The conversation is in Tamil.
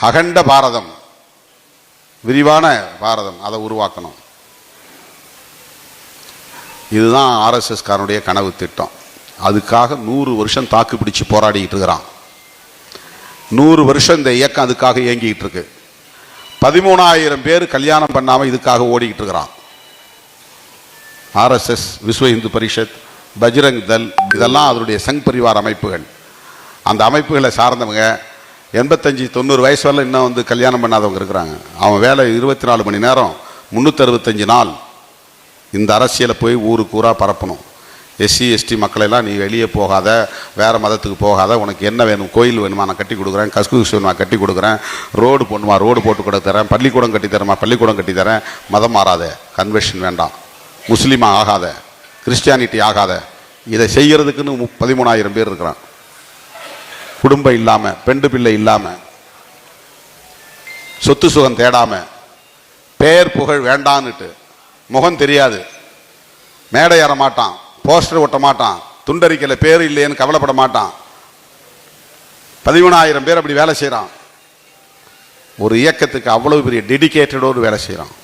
அகண்ட பாரதம் விரிவான பாரதம் அதை உருவாக்கணும். இதுதான் ஆர்எஸ்எஸ்காரனுடைய கனவு திட்டம். அதுக்காக நூறு வருஷம் தாக்கு பிடிச்சு போராடிக்கிட்டு இருக்கிறான். நூறு வருஷம் இந்த இயக்கம் அதுக்காக இயங்கிக்கிட்டு இருக்கு. பதிமூணாயிரம் பேர் கல்யாணம் பண்ணாமல் இதுக்காக ஓடிக்கிட்டு இருக்கிறான். ஆர்எஸ்எஸ் விஸ்வ இந்து பரிஷத் பஜ்ரங் தல் இதெல்லாம் அதனுடைய சங் பரிவார் அமைப்புகள். அந்த அமைப்புகளை சார்ந்தவங்க எண்பத்தஞ்சு தொண்ணூறு வயசு வரல இன்னும் வந்து கல்யாணம் பண்ணாதவங்க இருக்கிறாங்க. அவன் வேலை இருபத்தி நாலு மணி நேரம் முந்நூற்றறுபத்தஞ்சு நாள். இந்த அரசியலை போய் ஊருக்கு ஊராக பரப்பணும். எஸ்சி எஸ்டி மக்களெல்லாம் நீ வெளியே போகாத வேறு மதத்துக்கு போகாத உனக்கு என்ன வேணும் கோயில் வேணுமா நான் கட்டி கொடுக்குறேன் கஸ்கூஸ் வேணுமா கட்டி கொடுக்குறேன் ரோடு போடணுமா ரோடு போட்டு கூட தரேன் பள்ளிக்கூடம் கட்டி தரேமா பள்ளிக்கூடம் கட்டி தரேன் மதம் மாறாத கன்வென்ஷன் வேண்டாம். முஸ்லீமாக ஆகாத கிறிஸ்டியானிட்டி ஆகாத இதை செய்கிறதுக்குன்னு மு- பதிமூணாயிரம் பேர் இருக்கிறான். குடும்பம் இல்லாம பெண்டு பிள்ளை இல்லாம சொத்து சுகம் தேடாம பேர் புகழ் வேண்டான்னுட்டு முகம் தெரியாது. மேடை ஏற மாட்டான் போஸ்டர் ஒட்ட மாட்டான் துண்டறிக்கையில் பேர் இல்லையேன்னு கவலைப்பட மாட்டான். பதிமூணாயிரம் பேர் அப்படி வேலை செய்கிறான் ஒரு இயக்கத்துக்கு அவ்வளவு பெரிய டெடிக்கேட்டடோடு வேலை செய்கிறான்